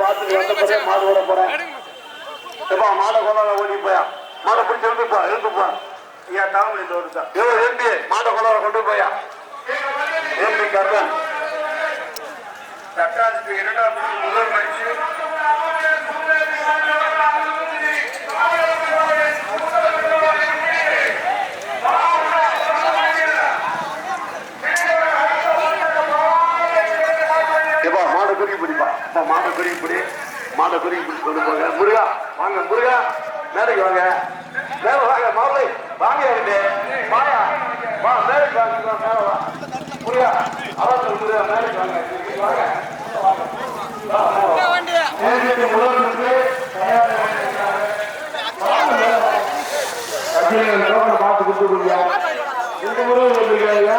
எல்லா மாட்டையும் பார்த்து மாடு ஓட போறேன் எப்பா மாடை கொண்டாட ஓடி போயா? மாடை பிடிச்சி எழுந்துப்பா எழுந்துப்பா ஐயா தாமரை இந்த வருஷம் ஏதோ மாடை கொண்டாட கொண்டு போயா? ஏம்பி கர்ணன்? சட்டாசுக்கு இரண்டாம் பிரிவு முதல் பரிசு எப்பா மாடை குறி பிடிப்பா அப்பா மாடை குறி பிடி மாடை குறி பிடிச்சு கொண்டு போங்க. முருகா வாங்க முருகா. மேலைக்கு வாங்க. மேல வாங்க மாப்பிளை வாங்க இருந்து வாயா. வா மேலைக்கு வாங்க மேல வா. முருகா அவசர முருகா மேலைக்கு வாங்க. வாங்க வாங்க. வா, மேல வா. ஏஜென்ட் முதல் இருக்கு, தயாரா இருக்காங்க. வாங்க, மேல வாங்க. கட்சியில லோகனை பார்த்து கொடுத்துருக்கீங்க இந்த முருகன் வந்திருக்காங்க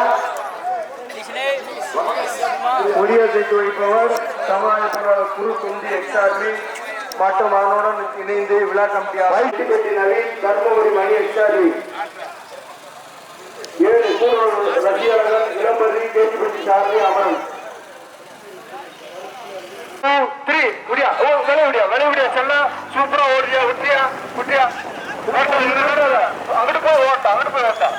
குடியரசு வைப்பவர் சமுதாய பொருளாளர் குரு தொந்தி எக்ஸார்மி மற்றும் அதனுடன் இணைந்து விழா கமிட்டியார் வயிற்று கட்டி நவீன் தர்மபுரி மணி எக்ஸாரி ஏழு கூடுதல் ரசிகர்கள் இளம்பரி கேட்டுப்பட்டி சார்பி அமரன் த்ரீ குடியா. ஓ விலை விடியா விலை விடியா செல்ல சூப்பரா ஓடுறியா விட்டியா குட்டியா? அங்கிட்டு போய் ஓட்டா அங்கிட்டு போய் ஓட்டா.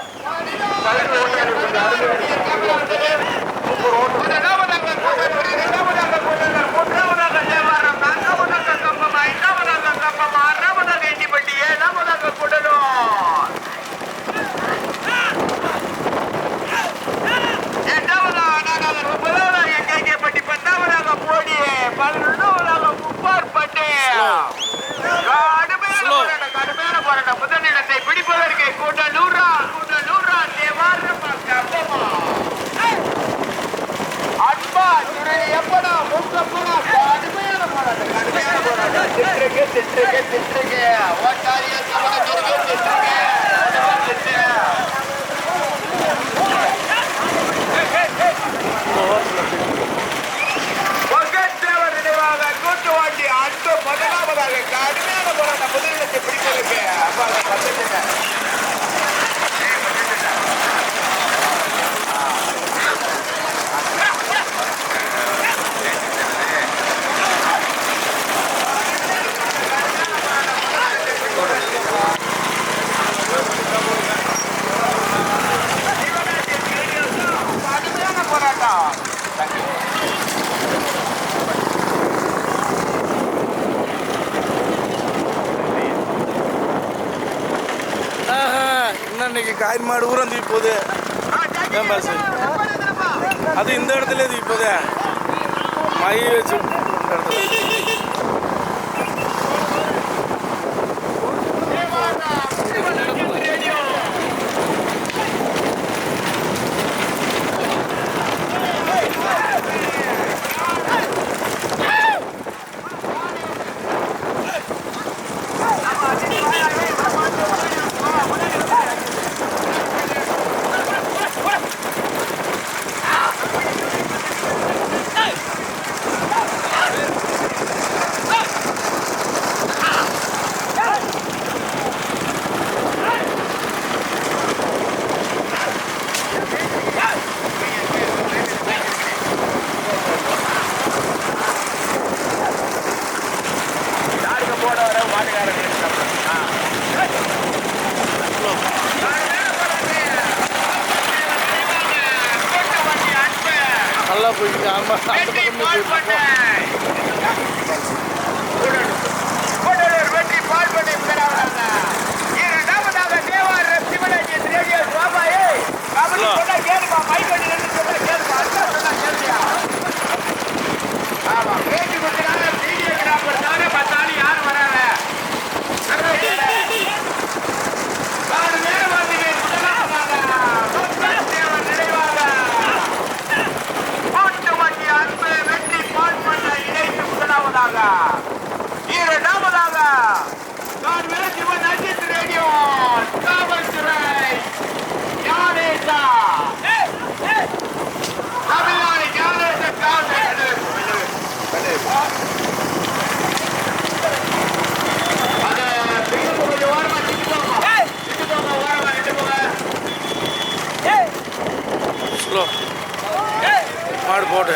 Thank you. காய் மாடு ஊரம் தூக்கி போகுது அது இந்த இடத்துல தூக்கி போகுது மை வச்சு இந்த இடத்துல. யாருக்கு போட வர மாட்டுக்காரன் நல்லா போயிட்டு ஆமா. வெற்றி பால்பட்டை பெறாங்க இரண்டாவதாக தேவார சிவராஜ் ரேடியோ சோபாயே கபடி சொன்னா கேளுப்பா மைக்கடி ரெண்டு சொன்னா கேளுப்பா அண்ணா சொன்னா கேளுயா ஆமா பேட்டி கொடுத்தனால வீடியோகிராஃபர் தானே பார்த்தாலும் யாரும் வராங்க ஆறு நேரம் வந்து தேவர் நினைவாக கூட்டு வண்டி அன்பு வெற்றி பால் பண்ண இணைத்து முதலாவதாக இரண்டாவதாக அவுட்டு அப்படியே அப்படியே அப்படியே முதலாவதாக கூடணும் பத்து ஓரம் எடுப்பா பத்து ஓரம் கட்டு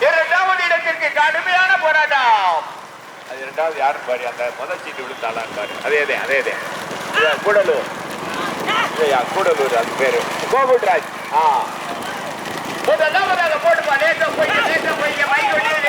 இரண்டாவது இடத்திற்கு கடுமையான போராட்டம். அது இரண்டாவது யாரும் பாரு அந்த முதல் சீட்டு விழுந்தாளான்னு பாரு. அதே அதே அதே அதே. இது கூடலூர். இல்லையா கூடலூர் அது பேரு. கோகுல்ராஜ். ஆ. முதலாவதாக போட்டுப்பா லேசா போய்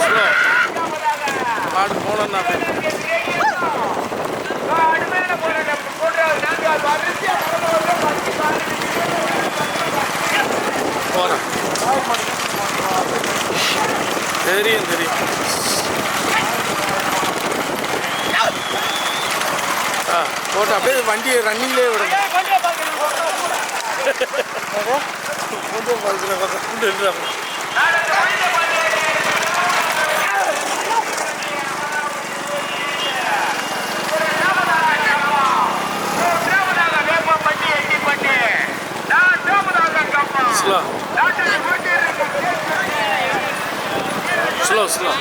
ஸ்லோ மாடு போனோன்னா போகிறேன் தெரியும் தெரியும் ஆ போட்டு அப்படியே வண்டியை ரன்னிங்லேயே விடுங்க கொஞ்சம் பக்கத்தில் கொஞ்சம் நின்றாங்க ஸ்லோ ஸ்லோ ஸ்லோ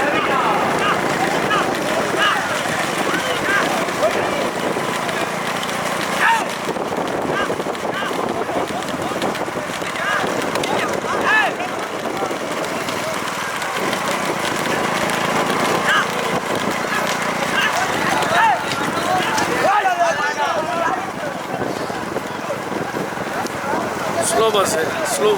அரவிந்தா ஸ்லோ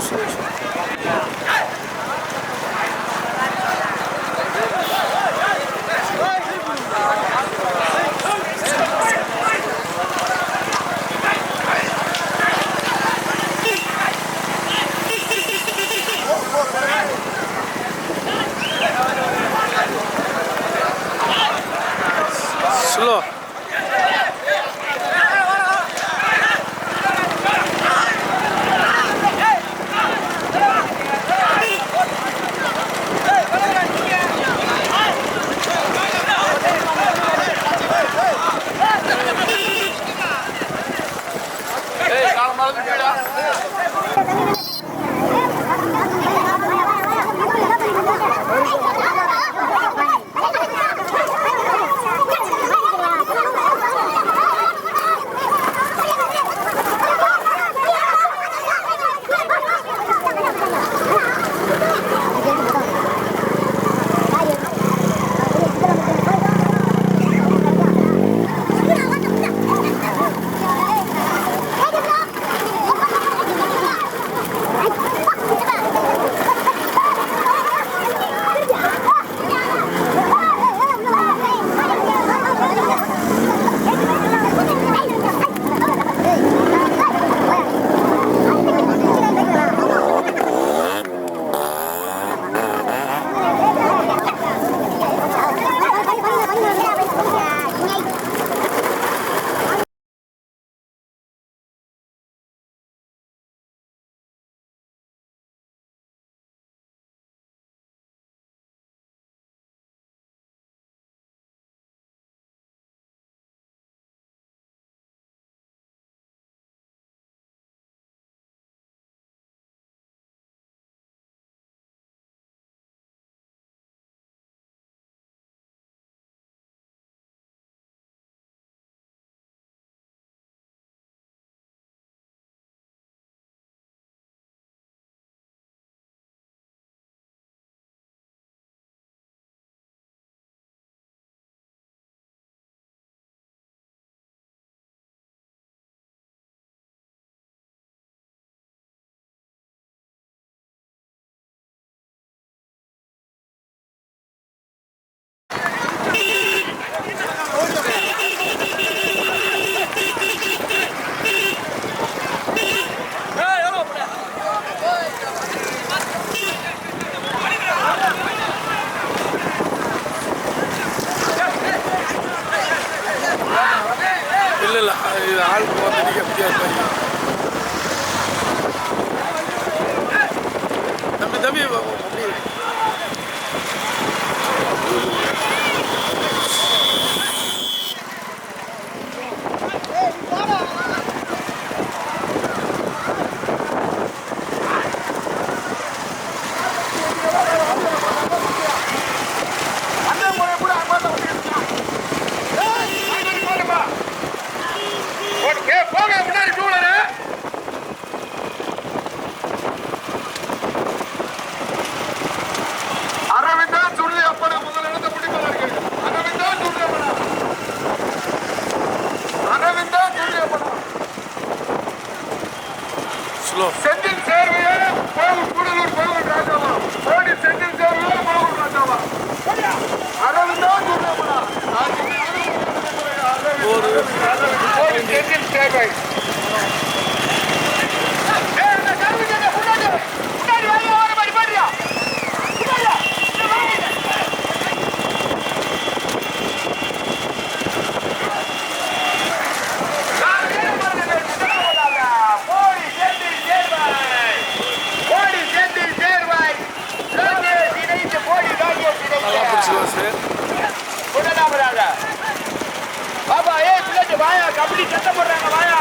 ஏ வாயா கபடி சத்தம் போடுறாங்க வாயா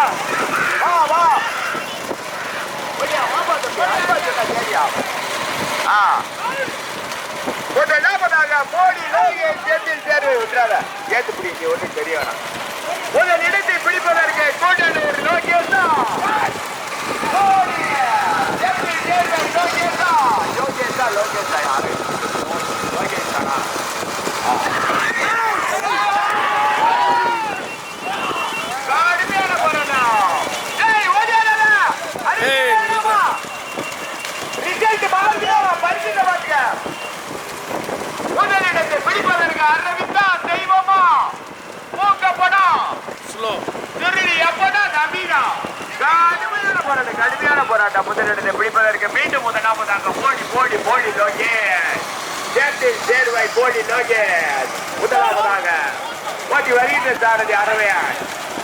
வா வா ஒய்யா, ஆ. ஒண்ணு என்ன பண்ணாங்க? மோடி லோகேஷ் செந்தில் தேர்வை ஏத்து பிடி, நீ தெரிய வேணாம். முதல் இடத்தை பிடிப்பதற்கு கூட்டலூர் லோகேஷ் தான். மோடி, செந்தில் யாரு? அரவிந்தா தெய்வமா? மூக்கப்படம் ஸ்லோ. திருடி எப்படா நவீனா கடுமையான போராட்டம் கடுமையான போராட்டம் முதலிடத்தை பிடிப்பதற்கு மீண்டும் முதலாவதாக போடி போடி போடி லோகே. சேர்த்தில் சேர்வாய் போடி லோகே. முதலாவதாக போட்டி வருகின்ற சாரதி அறவையார்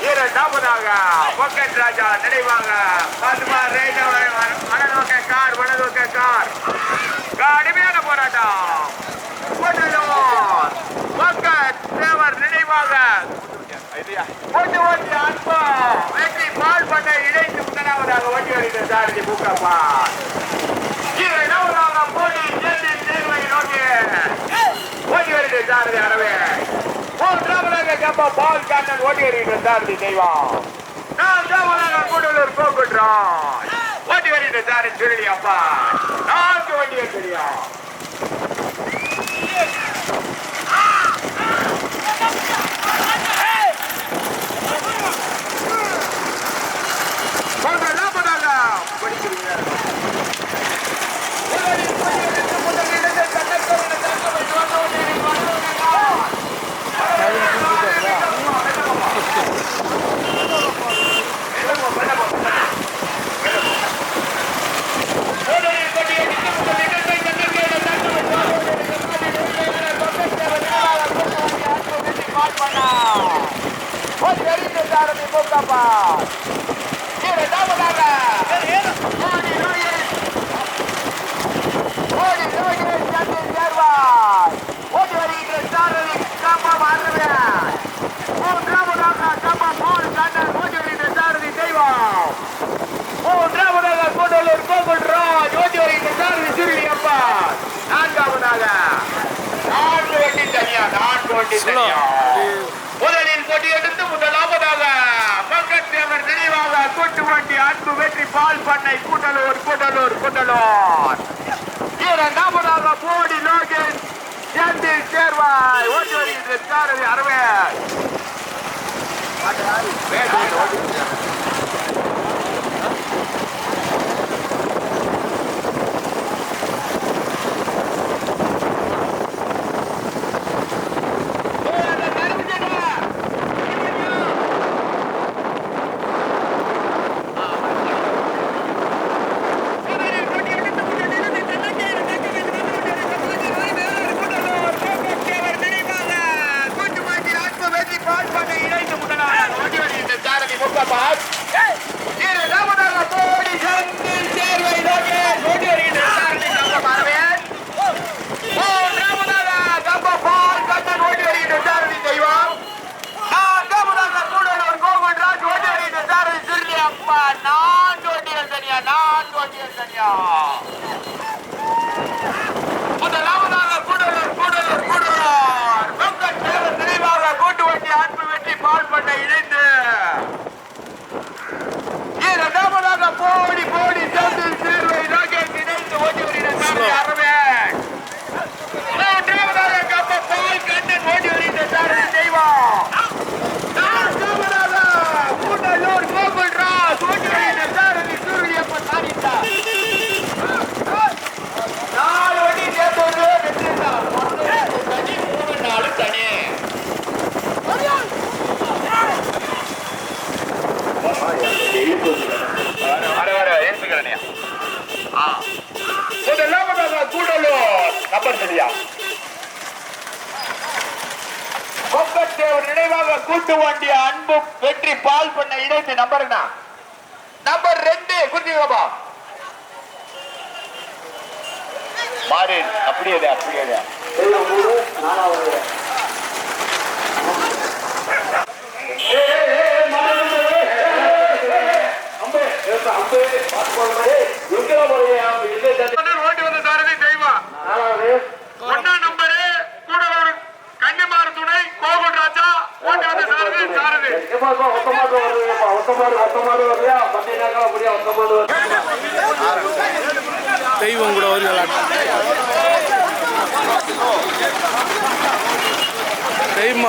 இரண்டாவதாக பொக்கெட் ராஜா நினைவாக வடநோக்க கார் வடநோக்க கார். கடுமையான போராட்டம் முதலூர் பொக்கெட் தேவர் நினைவாக ஓட்டு ஓட்டி அன்பா. வெற்றி பால் பண்ண இணைத்து முதலாவதாக ஓட்டி வருகிற சாரதி பூக்கப்பா இரண்டாவதாக போட்டி சென்னை தேர்வை நோக்கி ஓட்டி வருகிற சாரதி அறவே. மூன்றாவதாக கப்பா பால் கண்ணன் ஓட்டி வருகிற சாரதி தெய்வம். நான்காவதாக கூடலூர் கோகுன்றம் ஓட்டி வருகிற சாரதி சுருளி அப்பா நான்கு வண்டிகள் தெரியும். முதலாவதாக படிக்கிறீங்க முதலில் பணியெடுத்து முதலிடத்தை தன்னத்தோடு தக்க வைத்து வந்தவனே வந்தவனே முதலில் பணியெடுத்து முதலிடத்தை தன்னத்தோடு தக்க வைத்து வந்தவனே பால் பண்ணா ஒரு தெரிந்த சாரதி மூக்கப்பா இரண்டாவதாக ஓடி லோகேஷ் ஓடி லோகேஷ் சந்தில் சேர்வார் ஓடி வருகின்ற சாரதி கம்பம் அருவன் மூன்றாவதாக கம்பம் போல் கண்ணன் ஓடி வருகின்ற சாரதி தெய்வம் மூன்றாவதாக கூடலூர் கோகுல் ராஜ் ஓடி வருகின்ற சாரதி சுருளி அப்பா நான்காவதாக நான்கு வண்டி தனியா நான்கு வண்டி ஸ்லோ தனியா முதலில் போட்டி எடுத்து முதலாவதாக பக்கத்தேவர் நினைவாக கூட்டு வண்டி அன்பு வெற்றி பால் பண்ணை கூட்டலூர் கூட்டலூர் கூட்டலூர். இரண்டாவதாக போடி லோகேஷ் சேர்ந்து சேர்வாய். ஓட்டி வருகின்ற சாரதி மாட்டு வண்டி அன்பு வெற்றி பால் பண்ண இணைப்பு நம்பர் நம்பர் ரெண்டு குறிச்சிக்கப்பா மாறு அப்படியே அப்படியே ஓட்டி வந்த தாரதி தெய்வம் எப்பா ஒத்த மாடு தெய்வம் கூட ஒரு விளையாட்டு தெய்வமா